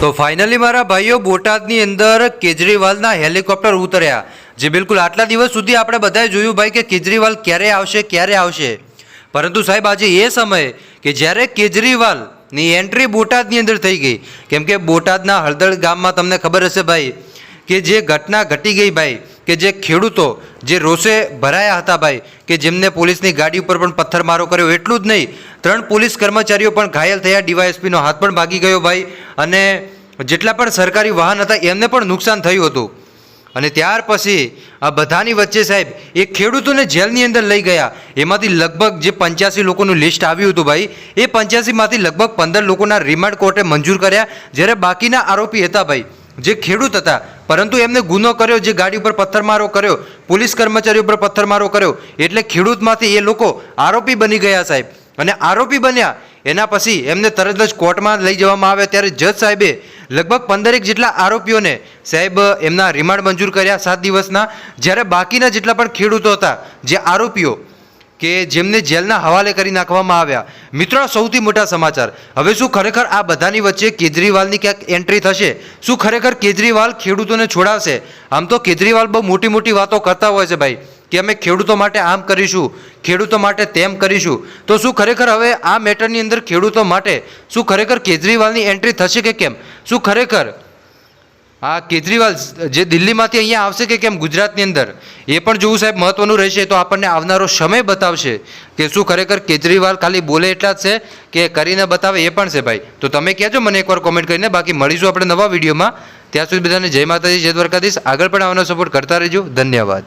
તો ફાઇનલી મારા ભાઈઓ બોટાદની અંદર કેજરીવાલના હેલિકોપ્ટર ઉતર્યા, જે બિલકુલ આટલા દિવસ સુધી આપણે બધાએ જોયું ભાઈ કે કેજરીવાલ ક્યારે આવશે ક્યારે આવશે. પરંતુ સાહેબ, આજે એ સમયે કે જ્યારે કેજરીવાલની એન્ટ્રી બોટાદની અંદર થઈ ગઈ, કેમ કે બોટાદના હળદળ ગામમાં તમને ખબર હશે ભાઈ કે જે ઘટના ઘટી ગઈ ભાઈ, કે જે ખેડૂતો જે રોષે ભરાયા હતા ભાઈ, કે જેમને પોલીસની ગાડી ઉપર પણ પથ્થરમારો કર્યો, એટલું જ નહીં, ત્રણ પોલીસ કર્મચારીઓ પણ ઘાયલ થયા, ડીવાયએસપીનો હાથ પણ ભાગી ગયો ભાઈ, અને જેટલા પણ સરકારી વાહન હતા, એમને પણ નુકસાન થયું હતું. અને ત્યાર પછી આ બધાની વચ્ચે સાહેબ એ ખેડૂતોને જેલની અંદર લઈ ગયા. એમાંથી લગભગ જે પંચ્યાસી લોકોનું લિસ્ટ આવ્યું હતું ભાઈ, એ પંચ્યાસીમાંથી લગભગ પંદર લોકોના રિમાન્ડ કોર્ટે મંજૂર કર્યા, જ્યારે બાકીના આરોપી હતા ભાઈ, જે ખેડૂત હતા. પરંતુ એમને ગુનો કર્યો, જે ગાડી ઉપર પથ્થરમારો કર્યો, પોલીસ કર્મચારીઓ ઉપર પથ્થરમારો કર્યો, એટલે ખેડૂતમાંથી એ લોકો આરોપી બની ગયા સાહેબ. અને આરોપી બન્યા, એના પછી એમને તરત જ કોર્ટમાં લઈ જવામાં આવ્યા. ત્યારે જજ સાહેબે લગભગ પંદરેક જેટલા આરોપીઓને સાહેબ, એમના રિમાન્ડ મંજૂર કર્યા સાત દિવસના. જ્યારે બાકીના જેટલા પણ ખેડૂતો હતા, જે આરોપીઓ કે જેમને જેલના હવાલે કરી નાખવામાં આવ્યા. મિત્રો સૌથી મોટા સમાચાર. હવે શું ખરેખર આ બધાની વચ્ચે કેજરીવાલની ક્યાંક એન્ટ્રી થશે? શું ખરેખર કેજરીવાલ ખેડૂતોને છોડાવશે? આમ તો કેજરીવાલ બહુ મોટી મોટી વાતો કરતા હોય છે ભાઈ. કે અમે ખેડૂતો માટે આમ કરીશું, ખેડૂતો માટે તેમ કરીશું. તો શું ખરેખર હવે આ મેટરની અંદર ખેડૂતો માટે શું ખરેખર કેજરીવાલની એન્ટ્રી થશે કે કેમ? શું ખરેખર આ કેજરીવાલ જે દિલ્હીમાંથી અહીંયા આવશે કે કેમ ગુજરાતની અંદર? એ પણ જોવું સાહેબ મહત્વનું રહેશે, તો આપણને આવનારો સમય બતાવશે કે શું ખરેખર કેજરીવાલ ખાલી બોલે એટલા જ છે કે કરીને બતાવે એ પણ છે ભાઈ. તો તમે કહેજો, મને એકવાર કોમેન્ટ કરીને. બાકી મળીશું આપણે નવા વિડીયોમાં. ત્યાં સુધી બધાને જય માતાજી, જય દ્વારકાધીશ. આગળ પણ આવવાનો સપોર્ટ કરતા રહેજો. ધન્યવાદ.